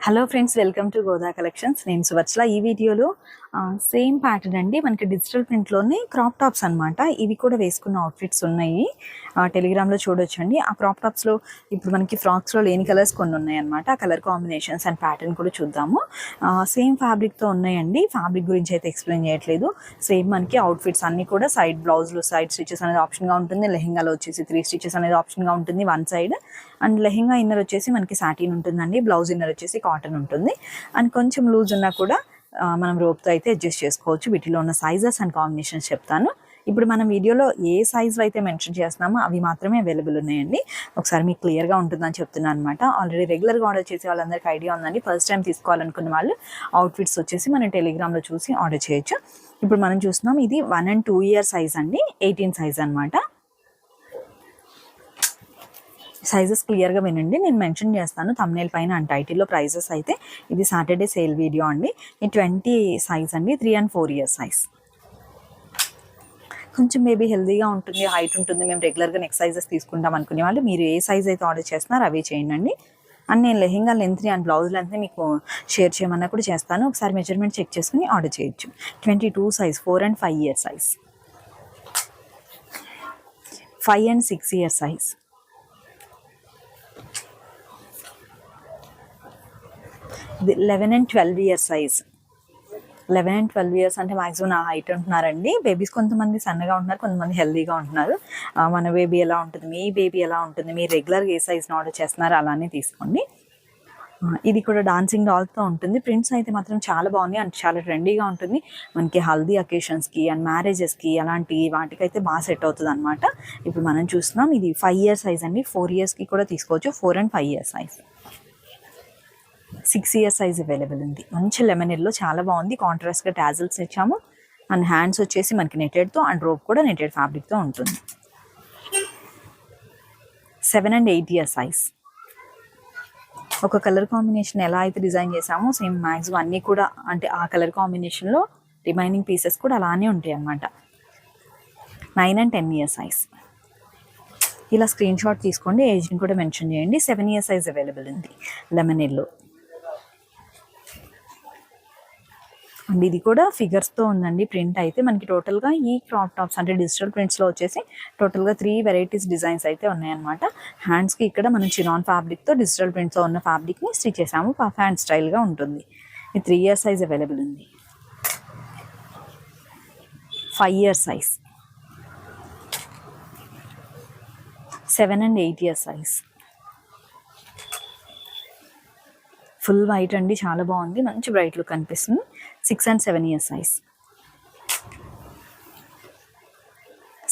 Hello friends welcome to Goda collections నేను సువర్చల ఈ వీడియోలో సేమ్ ప్యాటర్న్ అండి. మనకి డిజిటల్ ప్రింట్లోనే క్రాప్ టాప్స్ అనమాట ఇవి కూడా వేసుకున్న అవుట్ఫిట్స్ ఉన్నాయి. టెలిగ్రామ్లో చూడొచ్చండి. ఆ క్రాప్ టాప్స్లో ఇప్పుడు మనకి ఫ్రాక్స్లో లేని కలర్స్ కొన్ని ఉన్నాయి అనమాట ఆ కలర్ కాంబినేషన్స్ అండ్ ప్యాటర్న్ కూడా చూద్దాము. సేమ్ ఫ్యాబ్రిక్తో ఉన్నాయండి. ఫ్యాబ్రిక్ గురించి అయితే ఎక్స్ప్లెయిన్ చేయట్లేదు. సేమ్ మనకి అవుట్ఫిట్స్ అన్ని కూడా సైడ్ బ్లౌజ్లో సైడ్ స్టిచెస్ అనేది ఆప్షన్గా ఉంటుంది. లెహెంగాలో వచ్చేసి త్రీ స్టిచెస్ అనేది ఆప్షన్గా ఉంటుంది one side and lehenga inner వచ్చేసి మనకి సాటిన్ ఉంటుందండి. బ్లౌజ్ ఇన్నర్ వచ్చేసి కాటన్ ఉంటుంది. అండ్ కొంచెం లూజ్ ఉన్నా కూడా మనం రోప్తో అయితే అడ్జస్ట్ చేసుకోవచ్చు. వీటిలో ఉన్న సైజెస్ అండ్ కాంబినేషన్స్ చెప్తాను. ఇప్పుడు మనం వీడియోలో ఏ సైజులో అయితే మెన్షన్ చేస్తున్నామో అవి మాత్రమే అవైలబుల్ ఉన్నాయండి. ఒకసారి మీకు క్లియర్గా ఉంటుందని చెప్తున్నాను అనమాట ఆల్రెడీ రెగ్యులర్గా ఆర్డర్ చేసే వాళ్ళందరికీ ఐడియా ఉందండి. ఫస్ట్ టైం తీసుకోవాలనుకున్న వాళ్ళు అవుట్ఫిట్స్ వచ్చేసి మనం టెలిగ్రామ్లో చూసి ఆర్డర్ చేయొచ్చు. ఇప్పుడు మనం చూస్తున్నాం ఇది one and two year size అండి. ఎయిటీన్ సైజ్ అనమాట సైజెస్ క్లియర్గా వినండి. నేను మెన్షన్ చేస్తాను తమ్నేల్ పైన అండ్ టైటిల్లో ప్రైజెస్ అయితే. ఇది సాటర్డే సేల్ వీడియో అండి. ఈ ట్వంటీ సైజ్ అండి. Three and four years size కొంచెం మేబీ హెల్దీగా ఉంటుంది హైట్ ఉంటుంది. మేము రెగ్యులర్గా నెక్స్ట్ సైజెస్ తీసుకుంటాం అనుకునే వాళ్ళు. మీరు ఏ సైజ్ అయితే ఆర్డర్ చేస్తున్నారో అవి చేయండి అండ్. నేను లెహెంగా లెంత్ని అండ్ బ్లౌజ్ లెంత్ని మీకు షేర్ చేయమన్నా కూడా చేస్తాను. ఒకసారి మెజర్మెంట్ చెక్ చేసుకుని ఆర్డర్ చేయొచ్చు. Twenty two size four and five year size five and six year size eleven and twelve years size. Eleven and twelve years అంటే మాక్సిమం నా హైట్ ఉంటున్నారండి. బేబీస్ కొంతమంది సన్నగా ఉంటున్నారు కొంతమంది హెల్దీగా ఉంటున్నారు. మన బేబీ ఎలా ఉంటుంది మీ బేబీ ఎలా ఉంటుంది మీరు రెగ్యులర్గా ఏ సైజ్ని ఆర్డర్ చేస్తున్నారు అలానే తీసుకోండి. ఇది కూడా డాన్సింగ్ డాల్తో ఉంటుంది. ప్రింట్స్ అయితే మాత్రం చాలా బాగుంది అండ్ చాలా ట్రెండీగా ఉంటుంది. మనకి హల్దీ అకేషన్స్కి అండ్ మ్యారేజెస్కి అలాంటి వాటికైతే బాగా సెట్ అవుతుంది అనమాట ఇప్పుడు మనం చూస్తున్నాం ఇది ఫైవ్ ఇయర్స్ సైజ్ అండి. ఫోర్ ఇయర్స్కి కూడా తీసుకోవచ్చు. Four and five years size. Six year size available ఉంది. మంచి లెమన్ ఎల్లో చాలా బాగుంది. కాంట్రాస్ట్గా ట్యాజల్స్ ఇచ్చాము అండ్ హ్యాండ్స్ వచ్చేసి మనకి నెటెడ్తో అండ్ రోప్ కూడా నెటెడ్ ఫ్యాబ్రిక్తో ఉంటుంది. Seven and eight year size ఒక కలర్ కాంబినేషన్ ఎలా అయితే డిజైన్ చేసామో సేమ్ మ్యాక్సిమం అన్నీ కూడా అంటే ఆ కలర్ కాంబినేషన్లో రిమైనింగ్ పీసెస్ కూడా అలానే ఉంటాయి అన్నమాట. Nine and ten year size ఇలా స్క్రీన్ షాట్ తీసుకోండి. ఏజ్ని కూడా మెన్షన్ చేయండి. సెవెన్ ఇయర్ సైజ్ అవైలబుల్ ఉంది. లెమన్ ఎల్లో అండ్ ఇది కూడా ఫిగర్స్తో ఉందండి. ప్రింట్ అయితే మనకి టోటల్గా ఈ క్రాప్ టాప్స్ అంటే డిజిటల్ ప్రింట్స్లో వచ్చేసి టోటల్గా త్రీ వెరైటీస్ డిజైన్స్ అయితే ఉన్నాయన్నమాట. హ్యాండ్స్కి ఇక్కడ మనం చిరాన్ ఫ్యాబ్రిక్తో డిజిటల్ ప్రింట్స్తో ఉన్న ఫ్యాబ్రిక్ని స్టిచ్ చేసాము. పఫ్ హ్యాండ్ స్టైల్గా ఉంటుంది. ఇది త్రీ ఇయర్ సైజ్ అవైలబుల్ ఉంది. Five year size seven and eight year size full white అండి చాలా బాగుంది. మంచి బ్రైట్ లుక్ అనిపిస్తుంది. Six and seven year size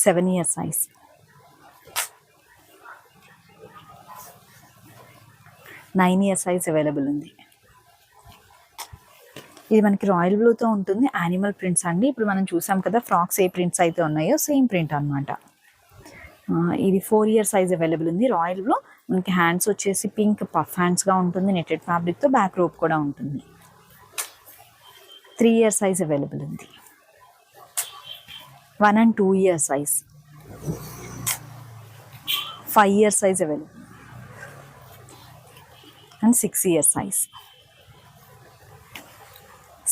seven year size nine year size available ఉంది. ఇది మనకి రాయల్ బ్లూతో ఉంటుంది. యానిమల్ ప్రింట్స్ అండి. ఇప్పుడు మనం చూసాం కదా ఫ్రాక్స్ ఏ ప్రింట్స్ అయితే ఉన్నాయో సేమ్ ప్రింట్ అనమాట ఇది ఫోర్ ఇయర్ సైజ్ అవైలబుల్ ఉంది. Royal blue. మనకి హ్యాండ్స్ వచ్చేసి పింక్ పఫ్ హ్యాండ్స్గా ఉంటుంది నెటెడ్ ఫ్యాబ్రిక్తో బ్యాక్ రోప్ కూడా ఉంటుంది. త్రీ ఇయర్ సైజ్ అవైలబుల్ ఉంది. One and two year size. Five year size available. And six year size.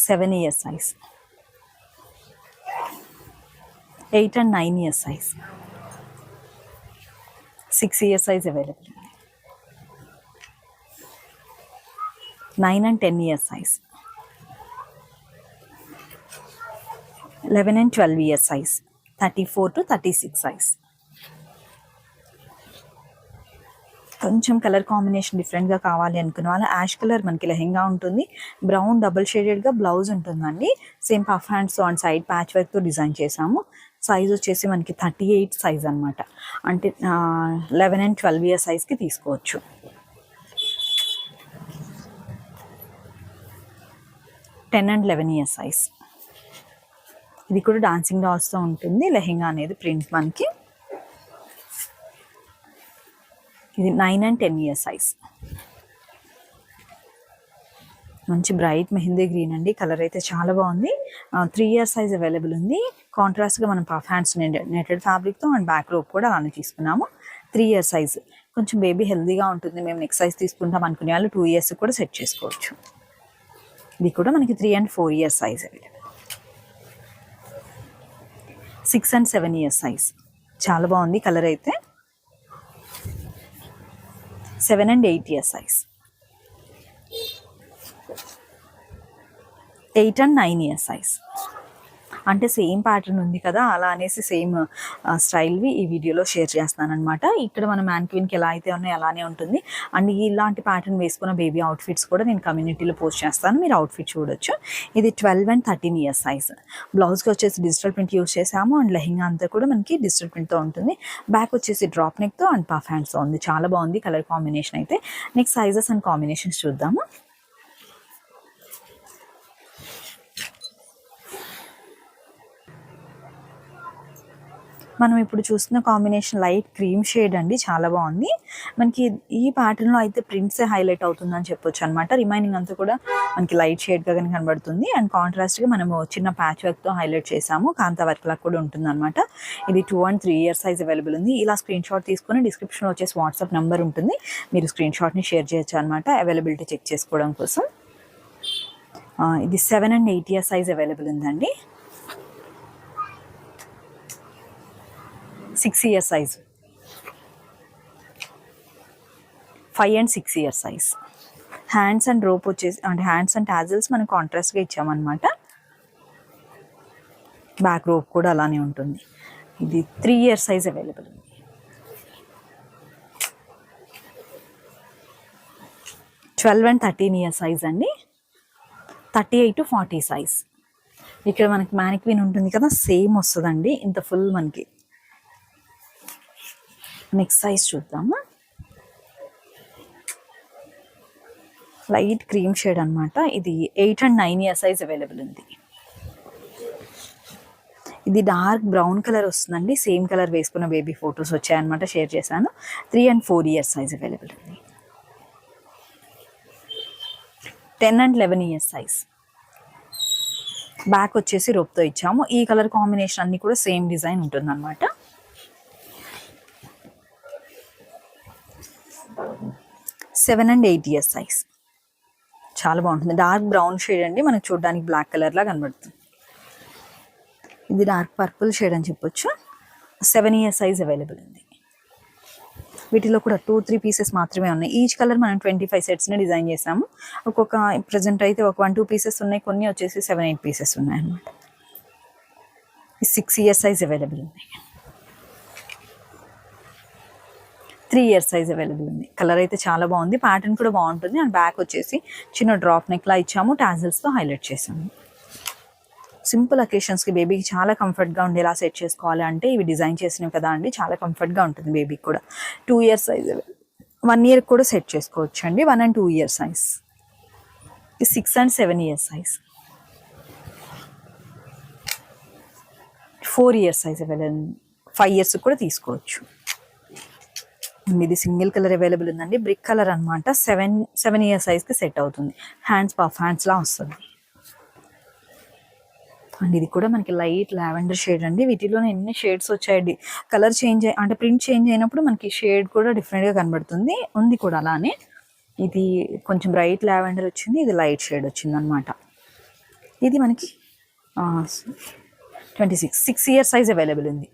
Seven year size. Eight and nine year size. Six year size available. Nine and ten year size. Eleven and twelve year size. Thirty four to thirty six size. కొంచెం colour combination డిఫరెంట్గా కావాలి అనుకున్న వాళ్ళు ash colour మనకి లెహెంగా ఉంటుంది. Brown double షేడెడ్గా blouse ఉంటుందండి. Same puff hands on side patch వర్క్తో డిజైన్ చేసాము సైజ్ వచ్చేసి మనకి థర్టీ ఎయిట్ సైజ్ అనమాట అంటే లెవెన్ అండ్ ట్వెల్వ్ ఇయర్ సైజ్కి తీసుకోవచ్చు. Ten and eleven year size ఇది కూడా డాన్సింగ్ డాల్స్తో ఉంటుంది. లెహెంగా అనేది ప్రింట్ మనకి. ఇది nine and ten year size మంచి బ్రైట్ మెహందీ గ్రీన్ అండి. కలర్ అయితే చాలా బాగుంది. త్రీ ఇయర్ సైజ్ అవైలబుల్ ఉంది. కాంట్రాస్ట్గా మనం పఫ్ హ్యాండ్స్ నెటెడ్ ఫ్యాబ్రిక్తో అండ్ బ్యాక్ రోప్ కూడా అలానే తీసుకున్నాము. త్రీ ఇయర్ సైజ్ కొంచెం బేబీ హెల్దీగా ఉంటుంది. మేము నెక్స్ట్ సైజ్ తీసుకుంటాం అనుకునే వాళ్ళు టూ ఇయర్స్ కూడా సెట్ చేసుకోవచ్చు. ఇది కూడా మనకి three and four years size available six and seven years size చాలా బాగుంది కలర్ అయితే. Seven and eight years size eight and nine years size అంటే సేమ్ ప్యాటర్న్ ఉంది కదా అలా అనేసి సేమ్ స్టైల్వి ఈ వీడియోలో షేర్ చేస్తాను అనమాట ఇక్కడ మన మ్యాన్క్విన్కి ఎలా అయితే ఉన్నాయో అలానే ఉంటుంది. అండ్ ఇలాంటి ప్యాటర్న్ వేసుకున్న బేబీ అవుట్ఫిట్స్ కూడా నేను కమ్యూనిటీలో పోస్ట్ చేస్తాను. మీరు అవుట్ఫిట్ చూడొచ్చు. ఇది twelve and thirteen years size. బ్లౌజ్కి వచ్చేసి డిజిటల్ ప్రింట్ యూస్ చేసాము అండ్ లెహంగా అంతా కూడా మనకి డిజిటల్ ప్రింట్తో ఉంటుంది. బ్యాక్ వచ్చేసి డ్రాప్ నెక్తో అండ్ పఫ్ హ్యాండ్స్తో ఉంది. చాలా బాగుంది కలర్ కాంబినేషన్ అయితే. నెక్స్ట్ సైజెస్ అండ్ కాంబినేషన్స్ చూద్దాము. మనం ఇప్పుడు చూస్తున్న కాంబినేషన్ లైట్ క్రీమ్ షేడ్ అండి చాలా బాగుంది. మనకి ఈ ప్యాటర్న్లో అయితే ప్రింట్సే హైలైట్ అవుతుందని చెప్పొచ్చు అనమాట రిమైనింగ్ అంతా కూడా మనకి లైట్ షేడ్గా కానీ కనబడుతుంది. అండ్ కాంట్రాస్ట్గా మనము చిన్న ప్యాచ్ వర్క్తో హైలైట్ చేసాము. కాంత వర్క్ లాగా కూడా ఉంటుంది అనమాట ఇది two and three years size available ఉంది. ఇలా స్క్రీన్ షాట్ తీసుకుని డిస్క్రిప్షన్లో వచ్చేసి వాట్సాప్ నెంబర్ ఉంటుంది. మీరు స్క్రీన్ షాట్ని షేర్ చేయొచ్చు అనమాట అవైలబిలిటీ చెక్ చేసుకోవడం కోసం. ఇది seven and eight year size available ఉందండి. Six year size five and six years size hands and rope వచ్చేసి అంటే హ్యాండ్స్ అండ్ టాజిల్స్ మనం కాంట్రాస్ట్గా ఇచ్చామన్నమాట. బ్యాక్ రోప్ కూడా అలానే ఉంటుంది. ఇది త్రీ ఇయర్ సైజ్ అవైలబుల్ ఉంది. Twelve and thirteen years size అండి. Thirty eight to forty size ఇక్కడ మనకి మ్యానిక్విన్ ఉంటుంది కదా సేమ్ వస్తుందండి. ఇంత ఫుల్ మనకి. నెక్స్ట్ సైజ్ చూద్దామా? లైట్ క్రీమ్ షేడ్ అనమాట ఇది eight and nine year size available ఉంది. ఇది డార్క్ బ్రౌన్ కలర్ వస్తుందండి. సేమ్ కలర్ వేసుకున్న బేబీ ఫొటోస్ వచ్చాయన్నమాట. షేర్ చేశాను. Three and four years size available ఉంది. Ten and eleven years size back వచ్చేసి రొప్తో ఇచ్చాము. ఈ కలర్ కాంబినేషన్ అన్ని కూడా సేమ్ డిజైన్ ఉంటుంది అనమాట seven and eight years size. చాలా బాగుంటుంది. డార్క్ బ్రౌన్ షేడ్ అండి. మనకు చూడడానికి బ్లాక్ కలర్లా కనబడుతుంది. ఇది డార్క్ పర్పుల్ షేడ్ అని చెప్పొచ్చు. సెవెన్ ఇయర్ సైజ్ అవైలబుల్ ఉంది. వీటిలో కూడా టూ త్రీ పీసెస్ మాత్రమే ఉన్నాయి. ఈచ్ కలర్ మనం ట్వంటీ ఫైవ్ సెట్స్ని డిజైన్ చేసాము. ఒక్కొక్క ప్రజెంట్ అయితే ఒక వన్ టూ పీసెస్ ఉన్నాయి. కొన్ని వచ్చేసి సెవెన్ ఎయిట్ పీసెస్ ఉన్నాయి అన్నమాట. సిక్స్ ఇయర్ సైజ్ అవైలబుల్ ఉన్నాయి. త్రీ ఇయర్స్ సైజ్ అవైలబుల్ ఉంది. కలర్ అయితే చాలా బాగుంది. ప్యాటర్న్ కూడా బాగుంటుంది. అండ్ బ్యాక్ వచ్చేసి చిన్న డ్రాప్ నెక్లా ఇచ్చాము. టాజిల్స్తో హైలైట్ చేసాము సింపుల్ అకేషన్స్కి బేబీకి చాలా కంఫర్ట్గా ఉండేలా సెట్ చేసుకోవాలి అంటే ఇవి డిజైన్ చేసినవి కదా అండి. చాలా కంఫర్ట్గా ఉంటుంది బేబీకి కూడా. Two years size one year కూడా సెట్ చేసుకోవచ్చు అండి one and two year size six and seven years size four years size available five years కూడా తీసుకోవచ్చు. ఇది సింగిల్ కలర్ అవైలబుల్ ఉందండి. బ్రిక్ కలర్ అనమాట సెవెన్ సెవెన్ ఇయర్ సైజ్కి సెట్ అవుతుంది. హ్యాండ్స్ పఫ్ హ్యాండ్స్లా వస్తుంది. అండ్ ఇది కూడా మనకి లైట్ లావెండర్ షేడ్ అండి. వీటిలో ఎన్ని షేడ్స్ వచ్చాయండి. కలర్ చేంజ్ అంటే ప్రింట్ చేంజ్ అయినప్పుడు మనకి షేడ్ కూడా డిఫరెంట్గా కనబడుతుంది. ఉంది కూడా అలానే. ఇది కొంచెం బ్రైట్ లావెండర్ వచ్చింది. ఇది లైట్ షేడ్ వచ్చింది అనమాట ఇది మనకి twenty six six year size available ఉంది.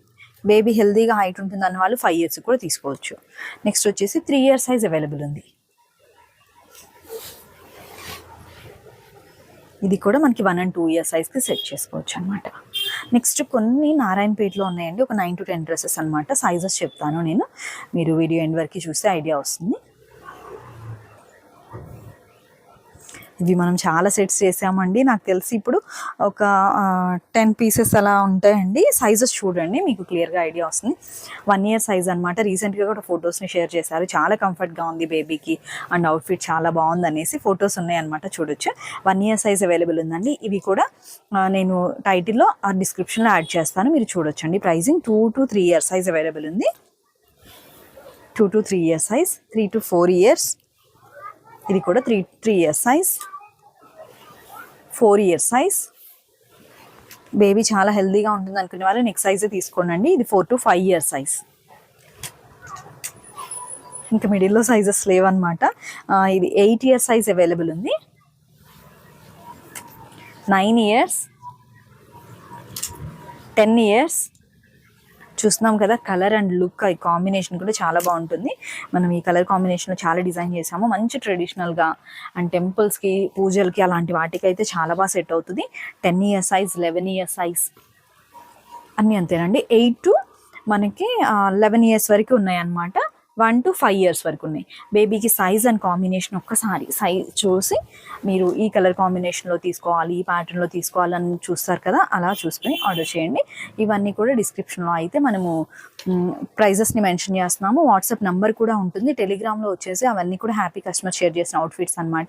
బేబీ హెల్దీగా హైట్ ఉంటుంది అన్న వాళ్ళు ఫైవ్ ఇయర్స్ కూడా తీసుకోవచ్చు. నెక్స్ట్ వచ్చేసి త్రీ ఇయర్స్ సైజ్ అవైలబుల్ ఉంది. ఇది కూడా మనకి వన్ అండ్ టూ ఇయర్ సైజ్కి సెట్ చేసుకోవచ్చు అనమాట నెక్స్ట్ కొన్ని నారాయణపేటలో ఉన్నాయండి. ఒక నైన్ టు టెన్ డ్రెస్సెస్ అనమాట సైజెస్ చెప్తాను నేను. మీరు వీడియో ఎండ్ వరకు చూస్తే ఐడియా వస్తుంది. ఇవి మనం చాలా సెట్స్ చేసామండి. నాకు తెలిసి ఇప్పుడు ఒక టెన్ పీసెస్ అలా ఉంటాయండి. సైజెస్ చూడండి మీకు క్లియర్గా ఐడియా వస్తుంది. వన్ ఇయర్ సైజ్ అనమాట రీసెంట్గా కూడా ఫొటోస్ని షేర్ చేశారు. చాలా కంఫర్ట్గా ఉంది బేబీకి అండ్ అవుట్ఫిట్ చాలా బాగుంది అనేసి ఫొటోస్ ఉన్నాయన్నమాట చూడొచ్చు. వన్ ఇయర్ సైజ్ అవైలబుల్ ఉందండి. ఇవి కూడా నేను టైటిల్లో ఆ డిస్క్రిప్షన్లో యాడ్ చేస్తాను. మీరు చూడొచ్చండి. Pricing two to three year size available ఉంది. Two to three years size three to four years ఇది కూడా three three years size four years size. Baby చాలా హెల్దీగా ఉంటుంది అనుకునే వాళ్ళు నెక్స్ట్ సైజే తీసుకోండి ఇది four to five years size. ఇంకా మిడిల్లో సైజెస్ లేవన్నమాట. ఇది ఎయిట్ ఇయర్స్ సైజ్ అవైలబుల్ ఉంది. Nine years. Ten years. చూస్తున్నాం కదా కలర్ అండ్ లుక్ ఈ కాంబినేషన్ కూడా చాలా బాగుంటుంది. మనం ఈ కలర్ కాంబినేషన్లో చాలా డిజైన్ చేసాము. మంచి ట్రెడిషనల్గా అండ్ టెంపుల్స్కి పూజలకి అలాంటి వాటికి అయితే చాలా బాగా సెట్ అవుతుంది. Ten years size eleven years size అన్నీ అంతేనండి. ఎయిట్ టు మనకి లెవెన్ ఇయర్స్ వరకు ఉన్నాయి అన్నమాట వన్ టు ఫైవ్ ఇయర్స్ వరకు ఉన్నాయి. బేబీకి సైజ్ అండ్ కాంబినేషన్ ఒక్కసారి సైజ్ చూసి మీరు ఈ కలర్ కాంబినేషన్లో తీసుకోవాలి ఈ ప్యాటర్న్లో తీసుకోవాలని చూస్తారు కదా అలా చూసుకొని ఆర్డర్ చేయండి. ఇవన్నీ కూడా డిస్క్రిప్షన్లో అయితే మనము ప్రైజెస్ని మెన్షన్ చేస్తున్నాము. వాట్సాప్ నెంబర్ కూడా ఉంటుంది. టెలిగ్రామ్లో వచ్చేసి అవన్నీ కూడా హ్యాపీ కస్టమర్ షేర్ చేసిన అవుట్ఫిట్స్ అన్నమాట.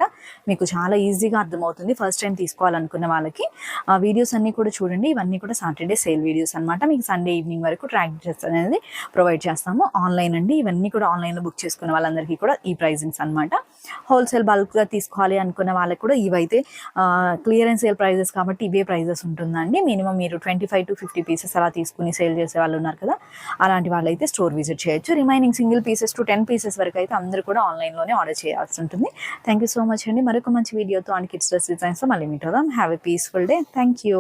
మీకు చాలా ఈజీగా అర్థమవుతుంది. ఫస్ట్ టైం తీసుకోవాలనుకున్న వాళ్ళకి. ఆ వీడియోస్ అన్నీ కూడా చూడండి. ఇవన్నీ కూడా సాటర్డే సేల్ వీడియోస్ అనమాట మీకు సండే ఈవినింగ్ వరకు ట్రాక్ అనేది ప్రొవైడ్ చేస్తాము. ఆన్లైన్ అండి. ఇవన్నీ కూడా ఆన్లైన్లో బుక్ చేసుకున్న వాళ్ళందరికీ కూడా ఈ ప్రైజింగ్స్ అన్నమాట. హోల్సేల్ బల్క్గా తీసుకోవాలి అనుకున్న వాళ్ళకి కూడా ఇవైతే క్లియరెన్స్ సేల్ ప్రైజెస్ కాబట్టి ఇవే ప్రైజెస్ ఉంటుందండి. మినిమం మీరు twenty five to fifty pieces అలా తీసుకుని సేల్ చేసే వాళ్ళు ఉన్నారు కదా. అలాంటి వాళ్ళైతే స్టోర్ విజిట్ చేయొచ్చు. Remaining single pieces to ten pieces వరకు అయితే అందరూ కూడా ఆన్లైన్లోనే ఆర్డర్ చేయాల్సి ఉంటుంది. థ్యాంక్ యూ సో మచ్ అండి. మరొక మంచి వీడియోతో అండ్ కిడ్స్ డ్రెస్ డిజైన్స్తో మళ్ళీ మీట్ అవుదాం have a peaceful day. Thank you